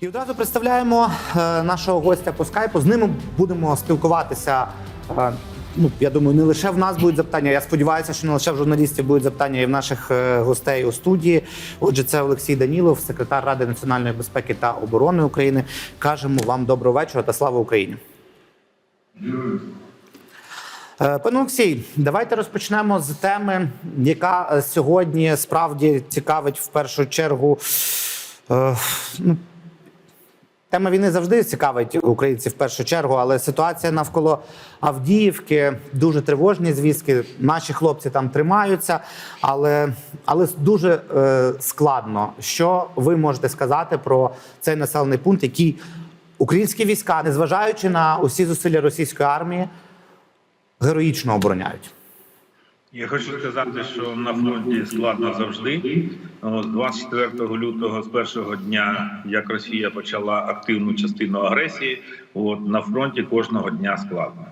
І одразу представляємо е, нашого гостя по скайпу. З ними будемо спілкуватися. е, Ну, я думаю, не лише в нас будуть запитання. Я сподіваюся, що не лише в журналістів будуть запитання і в наших е, гостей у студії. Отже, це Олексій Данілов, секретар Ради національної безпеки та оборони України. Кажемо вам доброго вечора та слава Україні. Пане Олексій, давайте розпочнемо з теми, яка сьогодні справді цікавить в першу чергу. Ну, Тема війни завжди цікавить українців в першу чергу, але ситуація навколо Авдіївки дуже тривожні звістки. Наші хлопці там тримаються, але, але дуже е, складно. Що ви можете сказати про цей населений пункт, який українські війська, незважаючи на усі зусилля російської армії, героїчно обороняють? Я хочу сказати, що на фронті складно завжди. З 24 лютого, з першого дня, як Росія почала активну частину агресії, от на фронті кожного дня складно.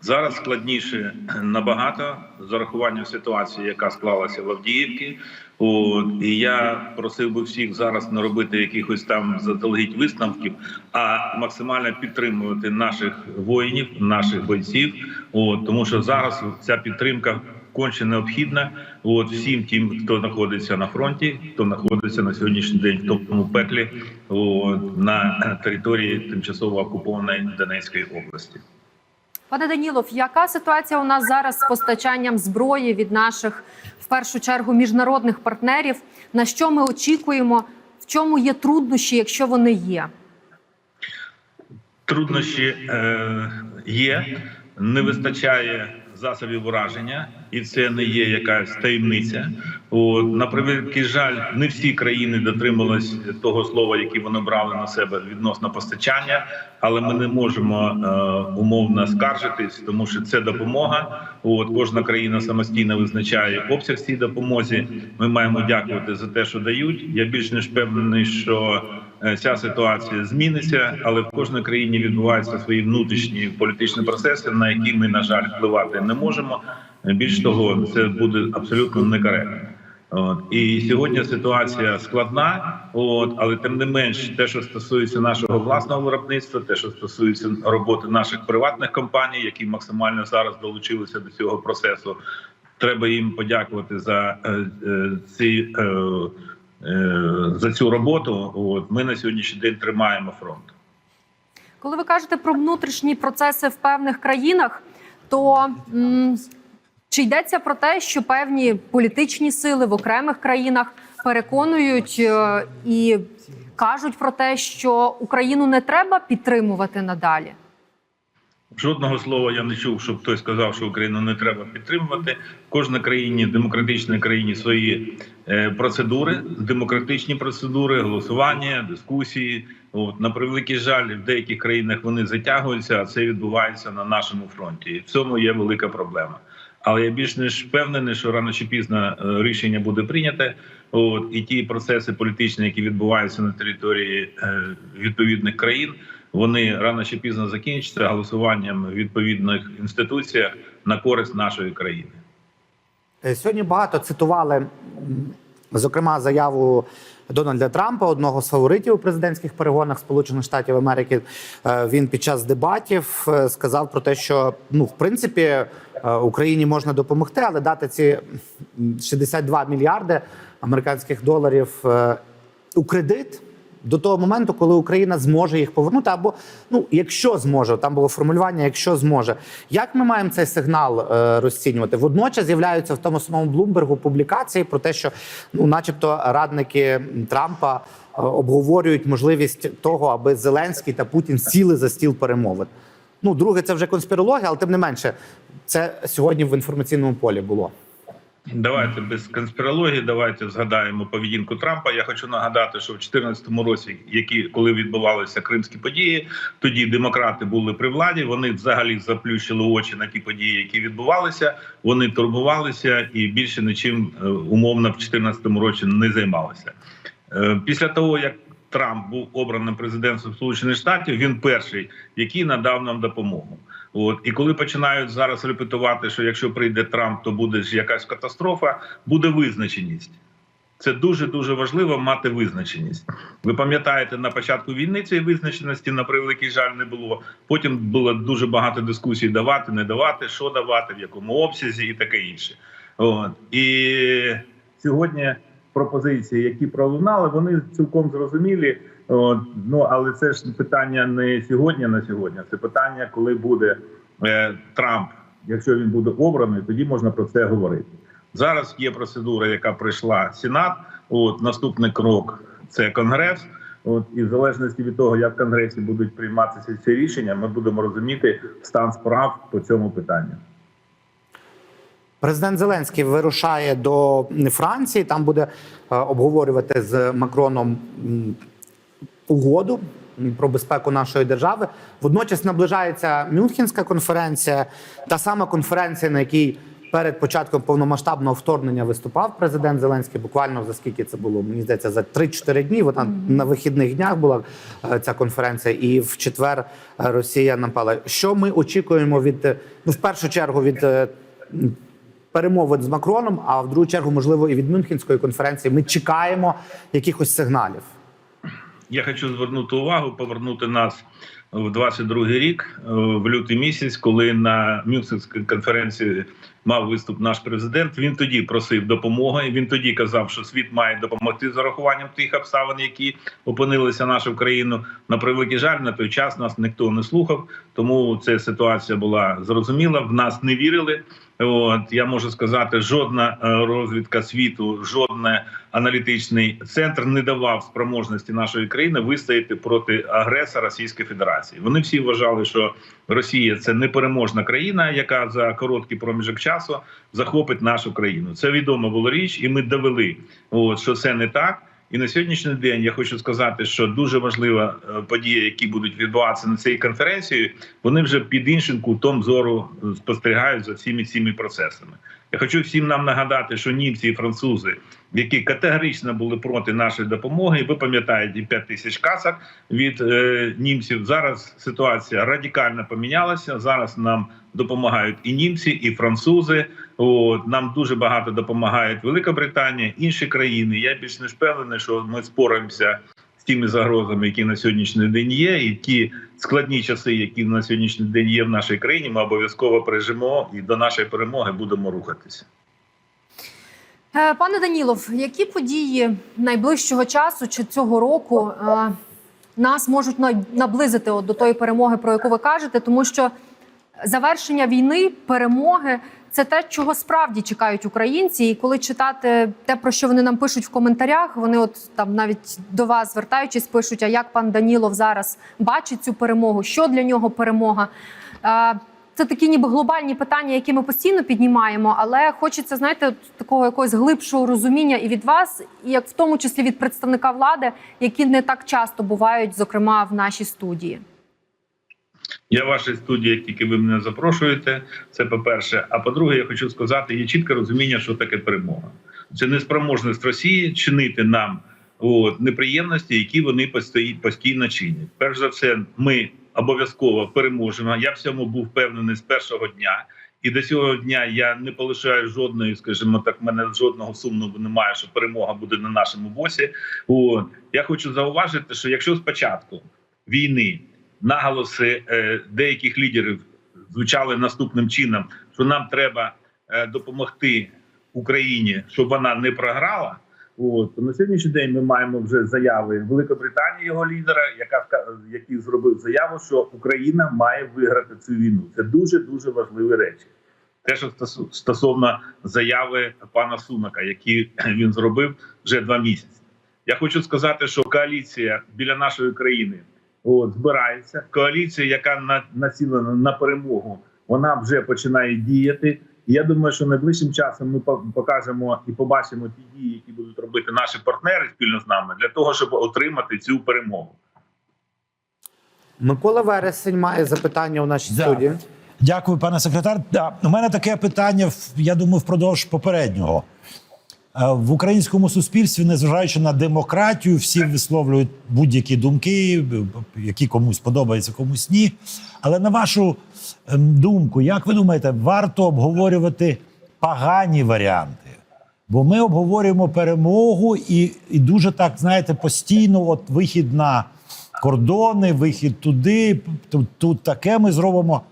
Зараз складніше набагато з урахуванням ситуації, яка склалася в Авдіївці. От і я просив би всіх зараз не робити якихось там заздалегідь висновків, а максимально підтримувати наших воїнів, наших бойців. От тому, що зараз ця підтримка конче необхідна. От всім тим, хто знаходиться на фронті, хто знаходиться на сьогоднішній день в тому пеклі от, на території тимчасово окупованої Донецької області. Пане Данілов, яка ситуація у нас зараз з постачанням зброї від наших в першу чергу міжнародних партнерів? На що ми очікуємо? В чому є труднощі, якщо вони є? Труднощі е, є, не вистачає засобів ураження, і це не є якась таємниця. От, на жаль, не всі країни дотримались того слова, яке вони брали на себе відносно постачання, але ми не можемо е, умовно скаржитись, тому що це допомога. От кожна країна самостійно визначає обсяг цій допомозі. Ми маємо дякувати за те, що дають. Я більш ніж впевнений, що е, ця ситуація зміниться, але в кожній країні відбуваються свої внутрішні політичні процеси, на які ми на жаль впливати не можемо. Більш того, це буде абсолютно некоректно. От і сьогодні ситуація складна, от але тим не менш, те, що стосується нашого власного виробництва, те, що стосується роботи наших приватних компаній, які максимально зараз долучилися до цього процесу, треба їм подякувати за е, е, ці е, е, за цю роботу. От ми на сьогоднішній день тримаємо фронт. Коли ви кажете про внутрішні процеси в певних країнах, то м, чи йдеться про те, що певні політичні сили в окремих країнах переконують е, і кажуть про те, що Україну не треба підтримувати надалі? Жодного слова я не чув, щоб хтось сказав, що Україну не треба підтримувати. В кожній країні, демократичній країні, свої е, процедури, демократичні процедури, голосування, дискусії. От на превеликий жаль, в деяких країнах вони затягуються, а це відбувається на нашому фронті. І в цьому є велика проблема. Але я більш ніж впевнений, що рано чи пізно е, рішення буде прийняте. От і ті процеси політичні, які відбуваються на території е, відповідних країн, вони рано чи пізно закінчаться голосуванням в відповідних інституціях на користь нашої країни. Е, Сьогодні багато цитували, зокрема, заяву Дональда Трампа, одного з фаворитів у президентських перегонах Сполучених Штатів Америки. Е, Він під час дебатів е, сказав про те, що ну, в принципі, е, Україні можна допомогти, але дати ці м, 62 мільярди американських доларів у кредит. До того моменту, коли Україна зможе їх повернути, або ну, якщо зможе, там було формулювання, якщо зможе. Як ми маємо цей сигнал е, розцінювати? Водночас з'являються в тому самому Блумбергу публікації про те, що ну, начебто, радники Трампа е, обговорюють можливість того, аби Зеленський та Путін сіли за стіл перемовин. Ну, друге, це вже конспірологія, але тим не менше, це сьогодні в інформаційному полі було. Давайте без конспірології. Давайте згадаємо поведінку Трампа. Я хочу нагадати, що в 2014 році, які коли відбувалися кримські події, тоді демократи були при владі. Вони взагалі заплющили очі на ті події, які відбувалися. Вони турбувалися і більше нічим е, умовно в 2014 році не займалися. Е, Після того як Трамп був обраним президентом Сполучених Штатів, він перший, який надав нам допомогу. От і коли починають зараз репетувати, що якщо прийде Трамп, то буде ж якась катастрофа, буде визначеність. Це дуже дуже важливо мати визначеність. Ви пам'ятаєте, на початку війни цієї визначеності на превеликий жаль не було. Потім було дуже багато дискусій: давати, не давати, що давати, в якому обсязі, і таке інше. От і сьогодні пропозиції, які пролунали, вони цілком зрозумілі. От, ну але це ж питання не сьогодні на сьогодні. Це питання, коли буде е, Трамп. Якщо він буде обраний, тоді можна про це говорити. Зараз є процедура, яка пройшла Сенат. От наступний крок це Конгрес. От і в залежності від того, як в Конгресі будуть прийматися ці рішення, ми будемо розуміти стан справ по цьому питанню. Президент Зеленський вирушає до Франції. Там буде е, обговорювати з Макроном угоду про безпеку нашої держави. Водночас наближається Мюнхенська конференція, та сама конференція, на якій перед початком повномасштабного вторгнення виступав президент Зеленський. Буквально за скільки це було? Мені здається, за 3-4 дні. Вона на вихідних днях була е, ця конференція, і в четвер е, Росія напала. Що ми очікуємо від е, ну в першу чергу від перемовин з Макроном, а в другу чергу, можливо, і від Мюнхенської конференції. Ми чекаємо якихось сигналів. Я хочу звернути увагу, повернути нас в 22-й рік, е, в лютий місяць, коли на Мюнхенській конференції мав виступ наш президент. Він тоді просив допомоги. Він тоді казав, що світ має допомогти з урахуванням тих обставин, які опинилися нашу країну. На превеликий жаль, на той час нас ніхто не слухав. Тому ця ситуація була зрозуміла. В нас не вірили. От я можу сказати, жодна е, розвідка світу, жодний аналітичний центр не давав спроможності нашої країни вистояти проти агресора Російської Федерації. Вони всі вважали, що Росія це непереможна країна, яка за короткий проміжок часу захопить нашу країну. Це відома була річ, і ми довели, от що це не так. І на сьогоднішній день я хочу сказати, що дуже важлива е, подія, які будуть відбуватися на цій конференції, вони вже під іншим кутом зору е, спостерігають за всіми цими процесами. Я хочу всім нам нагадати, що німці і французи, які категорично були проти нашої допомоги, ви пам'ятаєте 5 тисяч касок від е, німців. Зараз ситуація радикально помінялася. Зараз нам допомагають і німці, і французи. От нам дуже багато допомагають Велика Британія, інші країни. Я більш не впевнений, що ми споримося з тими загрозами, які на сьогоднішній день є, і ті складні часи, які на сьогоднішній день є в нашій країні. Ми обов'язково пережимо і до нашої перемоги будемо рухатися. Е, Пане Данілов, які події найближчого часу чи цього року е, нас можуть на- наблизити до тої перемоги, про яку ви кажете, тому що завершення війни, перемоги це те, чого справді чекають українці. І коли читати те, про що вони нам пишуть в коментарях, вони от там навіть до вас звертаючись, пишуть: а як пан Данілов зараз бачить цю перемогу? Що для нього перемога? Це такі ніби глобальні питання, які ми постійно піднімаємо, але хочеться, знаєте, такого якогось глибшого розуміння і від вас, і як в тому числі від представника влади, які не так часто бувають, зокрема в нашій студії. Я в вашій студії, як тільки ви мене запрошуєте, це по-перше. А по-друге, я хочу сказати, є чітке розуміння, що таке перемога. Це неспроможність Росії чинити нам от, неприємності, які вони постійно чинять. Перш за все, ми обов'язково переможемо. Я в цьому був впевнений з першого дня. І до цього дня я не полишаю жодної, скажімо так, в мене жодного сумніву немає, що перемога буде на нашому босі. От. Я хочу зауважити, що якщо спочатку війни наголоси е, деяких лідерів звучали наступним чином: що нам треба е, допомогти Україні, щоб вона не програла. От на сьогоднішній день ми маємо вже заяви Великобританії, його лідера, яка який зробив заяву, що Україна має виграти цю війну. Це дуже дуже важливі речі. Те, що стосовно заяви пана Сунака, які він зробив вже два місяці. Я хочу сказати, що коаліція біля нашої країни от, збирається. Коаліція, яка на, націлена на перемогу, вона вже починає діяти. І я думаю, що найближчим часом ми покажемо і побачимо ті дії, які будуть робити наші партнери спільно з нами, для того, щоб отримати цю перемогу. Микола Вересень має запитання у нашій Да. студії. Дякую, пане секретар. Да, у мене таке питання, я думаю, впродовж попереднього. Е, В українському суспільстві, незважаючи на демократію, всі висловлюють будь-які думки, які комусь подобаються, комусь ні. Але на вашу ем, думку, як ви думаєте, варто обговорювати погані варіанти? Бо ми обговорюємо перемогу і, і дуже так, знаєте, постійно от вихід на кордони, вихід туди, тут, тут таке ми зробимо.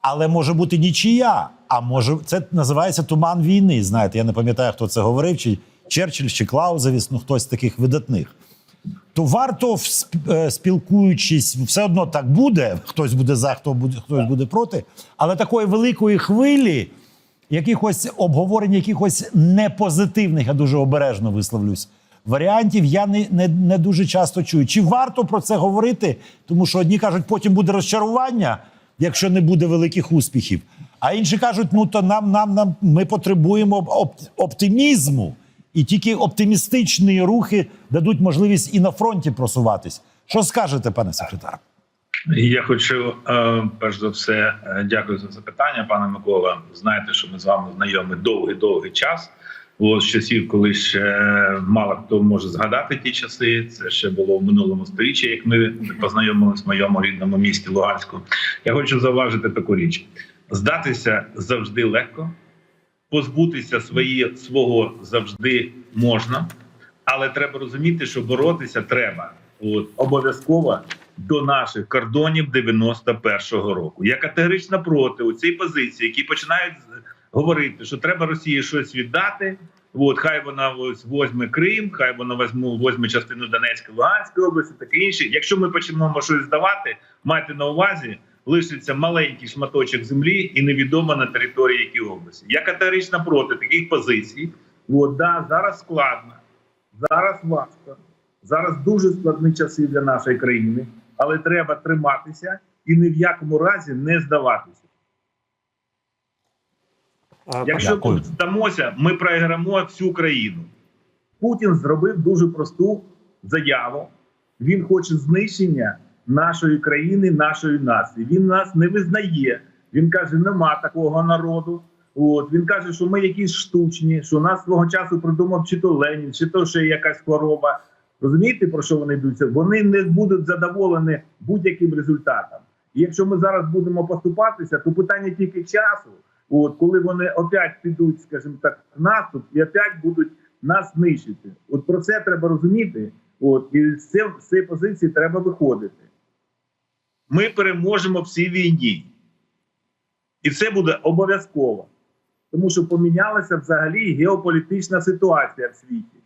Але може бути нічия. А може, це називається туман війни. Знаєте, я не пам'ятаю, хто це говорив, чи Черчилль, чи Клаузевіс, ну хтось з таких видатних. То варто е, спілкуючись, все одно так буде. Хтось буде за, хто буде, хтось буде проти. Але такої великої хвилі, якихось обговорень, якихось непозитивних, я дуже обережно висловлюсь. Варіантів я не, не, не дуже часто чую. Чи варто про це говорити? Тому що одні кажуть, потім буде розчарування, якщо не буде великих успіхів. А інші кажуть, ну то нам, нам, нам ми потребуємо оп- оптимізму, і тільки оптимістичні рухи дадуть можливість і на фронті просуватись. Що скажете, пане секретар? Я хочу е, перш за все е, дякую за запитання, пане Микола. Знаєте, що ми з вами знайомі довгий-довгий час. Було з часів, коли ще мало хто може згадати ті часи. Це ще було в минулому сторіччі, як ми познайомилися в моєму рідному місті Луганську. Я хочу зауважити таку річ: здатися завжди легко, позбутися свої, свого завжди можна, але треба розуміти, що боротися треба от, обов'язково до наших кордонів 91-го року. Я категорично проти у цій позиції, які починають говорити, що треба Росії щось віддати. От хай вона ось возьме Крим, хай вона возьме, возьме частину Донецької, Луганської області, таке інше. Якщо ми почнемо щось здавати, майте на увазі, лишиться маленький шматочок землі і невідомо на території якій області. Я категорично проти таких позицій. От, да, зараз складно, зараз важко, зараз дуже складні часи для нашої країни, але треба триматися і ні в якому разі не здаватися. Якщо тут здамося, ми програємо всю країну. Путін зробив дуже просту заяву. Він хоче знищення нашої країни, нашої нації. Він нас не визнає. Він каже, нема такого народу. От він каже, що ми якісь штучні, що нас свого часу придумав чи то Ленін, чи то ще якась хвороба. Розумієте, про що вони йдуться? Вони не будуть задоволені будь-яким результатом. І якщо ми зараз будемо поступатися, то питання тільки часу. От коли вони опять підуть, скажімо так, в наступ і опять будуть нас знищити. От про це треба розуміти. От і з цієї позиції треба виходити. Ми переможемо в цій війні, і це буде обов'язково, тому що помінялася взагалі геополітична ситуація в світі.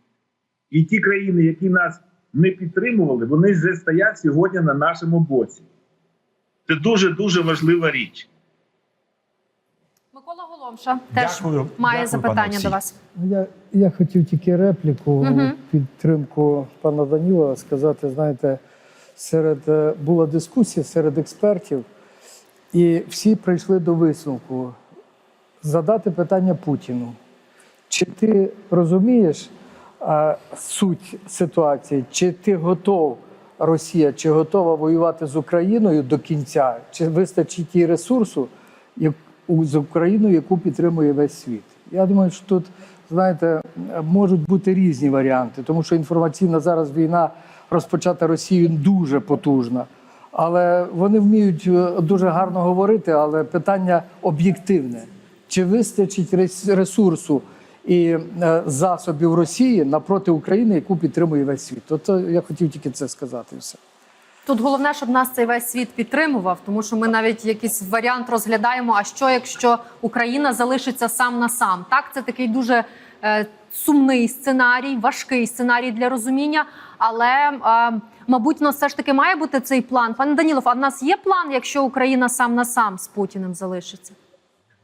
І ті країни, які нас не підтримували, вони вже стоять сьогодні на нашому боці. Це дуже дуже важлива річ. Микола Голомша теж Дякую. має Дякую, запитання до вас. Я, я хотів тільки репліку Мгм. у підтримку пана Даніла сказати. Знаєте, серед е, була дискусія серед експертів, і всі прийшли до висновку задати питання Путіну. Чи ти розумієш а, суть ситуації? Чи ти готов, Росія, чи готова воювати з Україною до кінця? Чи вистачить їй ресурсу як- у- з Україною, яку підтримує весь світ? Я думаю, що тут, знаєте, можуть бути різні варіанти, тому що інформаційна зараз війна розпочата Росією дуже потужна. Але вони вміють е, дуже гарно говорити, але питання об'єктивне. Чи вистачить ресурсу і е, засобів Росії напроти України, яку підтримує весь світ? Е, я хотів тільки це сказати. Все. Тут головне, щоб нас цей весь світ підтримував, тому що ми навіть якийсь варіант розглядаємо. А що якщо Україна залишиться сам на сам? Так, це такий дуже е, сумний сценарій, важкий сценарій для розуміння. Але е, мабуть, у нас все ж таки має бути цей план. Пане Данілов, а в нас є план, якщо Україна сам на сам з Путіним залишиться?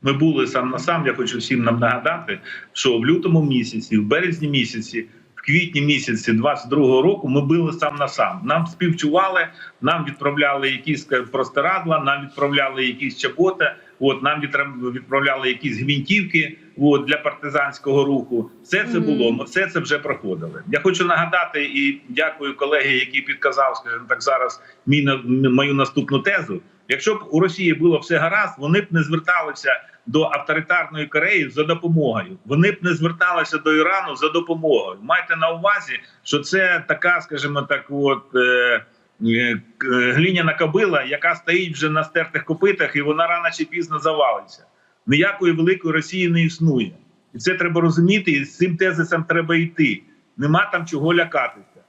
Ми були сам на сам. Я хочу всім нам нагадати, що в лютому місяці, в березні місяці, в квітні місяці 22-го року ми були сам на сам. Нам співчували, нам відправляли якісь простирадла, нам відправляли якісь чаботи. От нам відправляли якісь гвинтівки от, для партизанського руху. Все це було. Ми все це вже проходили. Я хочу нагадати і дякую колеги, який підказав, скажімо так, зараз мій мою наступну тезу. Якщо б у Росії було все гаразд, вони б не зверталися до авторитарної Кореї за допомогою. Вони б не зверталися до Ірану за допомогою. Майте на увазі, що це така, скажімо так, от. Е- е, глиняна кобила, яка стоїть вже на стертих копитах, і вона рано чи пізно завалиться. Ніякої великої Росії не існує. І це треба розуміти, і з цим тезисом треба йти. Нема там чого лякатися.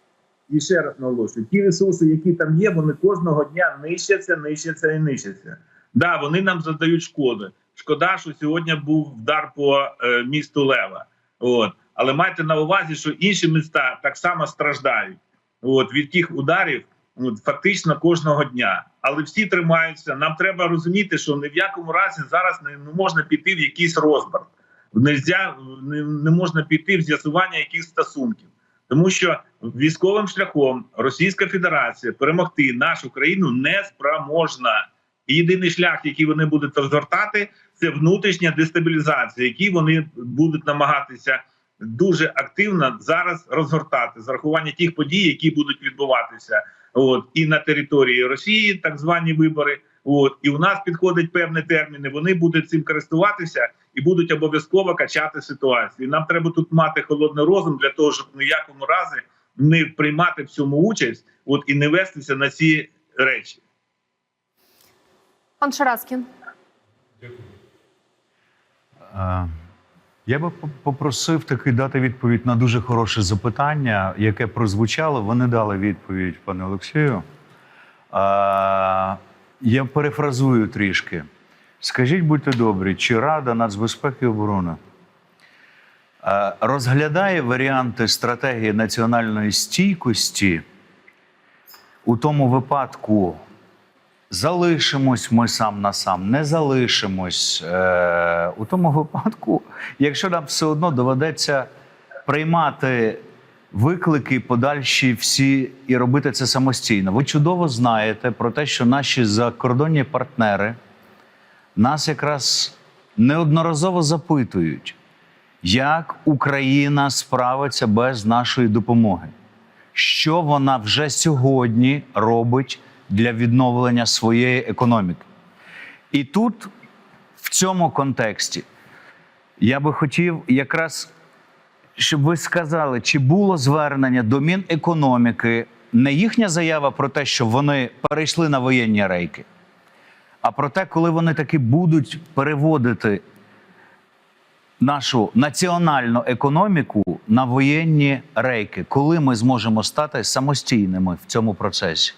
І ще раз наголошую: ті ресурси, які там є, вони кожного дня нищаться, нищаться і нищаться. Да, вони нам задають шкоди. Шкода, що сьогодні був вдар по е, місту Лева. От. Але майте на увазі, що інші міста так само страждають от, від тих ударів фактично кожного дня. Але всі тримаються. Нам треба розуміти, що ні в якому разі зараз не, можна піти в якийсь розбрат. Нельзя, не, не можна піти в з'ясування якихось стосунків. Тому що військовим шляхом Російська Федерація перемогти нашу країну не спроможна. І єдиний шлях, який вони будуть розгортати, це внутрішня дестабілізація, який вони будуть намагатися дуже активно зараз розгортати з рахування тих подій, які будуть відбуватися, от і на території Росії, так звані вибори. От і у нас підходять певні терміни. Вони будуть цим користуватися і будуть обов'язково качати ситуацію. Нам треба тут мати холодний розум для того, щоб ні в якому разі не приймати в цьому участь, от і не вестися на ці речі. Пан Шараскін. Е, Я би попросив таки дати відповідь на дуже хороше запитання, яке прозвучало. Ви не дали відповідь, пане Олексію. Е, Я перефразую трішки. Скажіть, будьте добрі, чи Рада нацбезпеки і оборони розглядає варіанти стратегії національної стійкості у тому випадку, залишимось ми сам на сам, не залишимось е, у тому випадку, якщо нам все одно доведеться приймати виклики подальші всі і робити це самостійно. Ви чудово знаєте про те, що наші закордонні партнери нас якраз неодноразово запитують, як Україна справиться без нашої допомоги що вона вже сьогодні робить для відновлення своєї економіки. І тут, в цьому контексті, я би хотів якраз, щоб ви сказали, чи було звернення до Мінекономіки, не їхня заява про те, що вони перейшли на воєнні рейки, а про те, коли вони таки будуть переводити нашу національну економіку на воєнні рейки, коли ми зможемо стати самостійними в цьому процесі?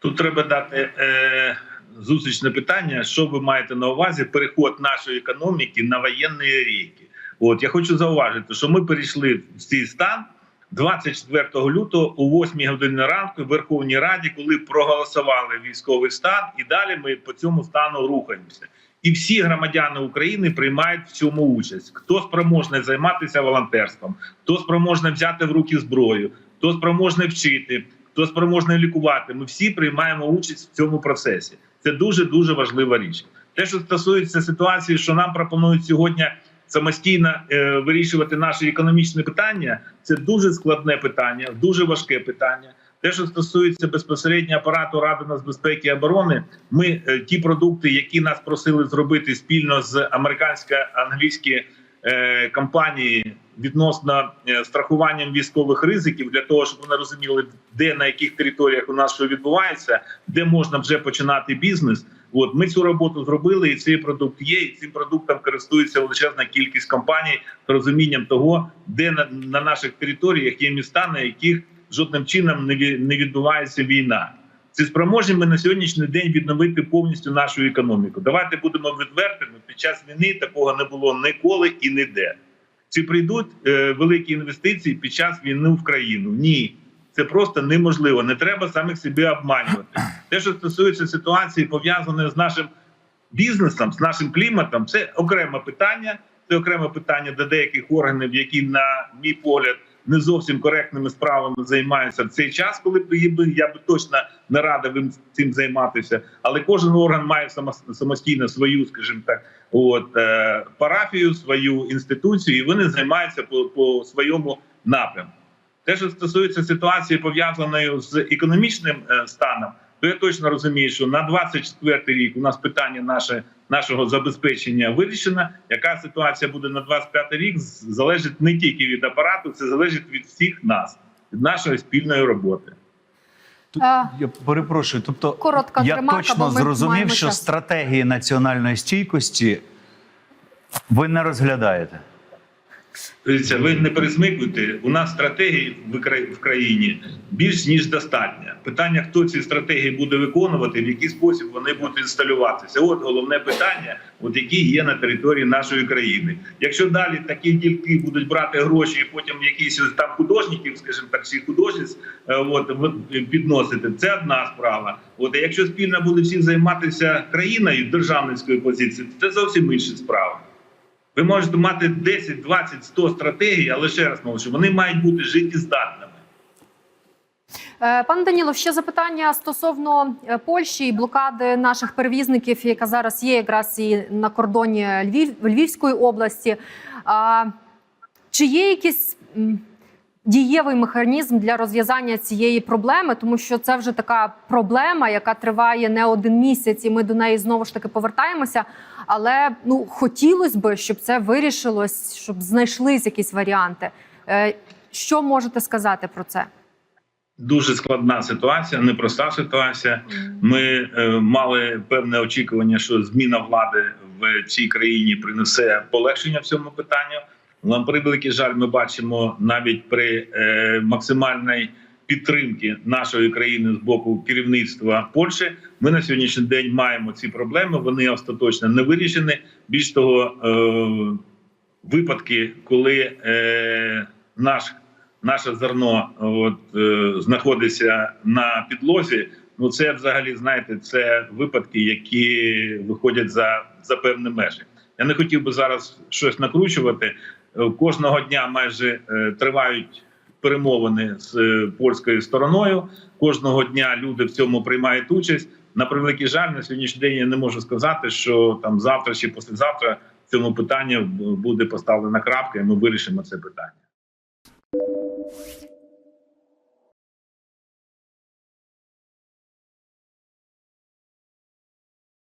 Тут треба дати е, зустрічне питання, що ви маєте на увазі переход нашої економіки на воєнні рейки. От я хочу зауважити, що ми перейшли в цей стан 24 лютого о 8 годині ранку в Верховній Раді, коли проголосували військовий стан, і далі ми по цьому стану рухаємося. І всі громадяни України приймають в цьому участь. Хто спроможний займатися волонтерством, хто спроможний взяти в руки зброю, хто спроможний вчити, хто спроможний лікувати. Ми всі приймаємо участь в цьому процесі. Це дуже дуже важлива річ. Те, що стосується ситуації, що нам пропонують сьогодні самостійно е, вирішувати наші економічні питання, це дуже складне питання, дуже важке питання. Те, що стосується безпосередньо апарату Ради нацбезпеки і оборони, ми е, ті продукти, які нас просили зробити спільно з американсько-англійські е, компанії відносно е, страхуванням військових ризиків, для того, щоб вони розуміли, де на яких територіях у нас що відбувається, де можна вже починати бізнес. От ми цю роботу зробили, і цей продукт є. І цим продуктом користується величезна кількість компаній з розумінням того, де на, на наших територіях є міста, на яких жодним чином не не відбувається війна. Чи спроможні ми на сьогоднішній день відновити повністю нашу економіку? Давайте будемо відвертими. Під час війни такого не було ніколи і ніде. Чи прийдуть е, великі інвестиції під час війни в країну? Ні. Це просто неможливо. Не треба самих себе обманювати. Те, що стосується ситуації, пов'язаної з нашим бізнесом, з нашим кліматом, це окреме питання. Це окреме питання до деяких органів, які, на мій погляд, не зовсім коректними справами займаються в цей час, коли б я би точно не радив їм цим займатися. Але кожен орган має самостійно свою, скажімо так, от е, парафію, свою інституцію, і вони займаються по, по своєму напрямку. Те, що стосується ситуації пов'язаної з економічним е, станом, то я точно розумію, що на 24 рік у нас питання наше, нашого забезпечення вирішено. Яка ситуація буде на 25 рік, залежить не тільки від апарату, це залежить від всіх нас, від нашої спільної роботи. Тут, Е, я перепрошую. Тобто, коротка я ремарка, точно зрозумів, що час. стратегії національної стійкості Ви не розглядаєте. Дивіться, ви не пересмикуйте. У нас стратегії в країні більш ніж достатньо. Питання, хто ці стратегії буде виконувати, в який спосіб вони будуть інсталюватися. От головне питання, от які є на території нашої країни. Якщо далі такі ділки будуть брати гроші, і потім якісь там художників, скажімо так, чи художниць, е, от підносити, це одна справа. От якщо спільно буде всі займатися країною державницької позиції, це зовсім інша справа. Ви можете мати 10, 20, 100 стратегій, але ще раз наголошую, вони мають бути життєздатними. Е, Пане Данілов, ще запитання стосовно е, Польщі і блокади наших перевізників, яка зараз є якраз і на кордоні Львів, Львівської області. А, Чи є якийсь дієвий механізм для розв'язання цієї проблеми? Тому що це вже така проблема, яка триває не один місяць, і ми до неї знову ж таки повертаємося. Але ну хотілося б, щоб це вирішилось, щоб знайшлись якісь варіанти. Е, Що можете сказати про це? Дуже складна ситуація, непроста ситуація. Ми е, мали певне очікування, що зміна влади в цій країні принесе полегшення в цьому питанню. На превеликий жаль, ми бачимо навіть при е, максимальній підтримки нашої країни з боку керівництва Польщі. Ми на сьогоднішній день маємо ці проблеми. Вони остаточно не вирішені. Більш того, е, випадки, коли е, наш наше зерно от, е, знаходиться на підлозі. Ну це взагалі знаєте, це випадки, які виходять за, за певні межі. Я не хотів би зараз щось накручувати. Е, Кожного дня майже е, тривають перемовини з е, польською стороною. Кожного дня люди в цьому приймають участь. На превеликий жаль, на сьогоднішній день я не можу сказати, що там завтра чи післязавтра цьому питанні буде поставлена крапка, і ми вирішимо це питання.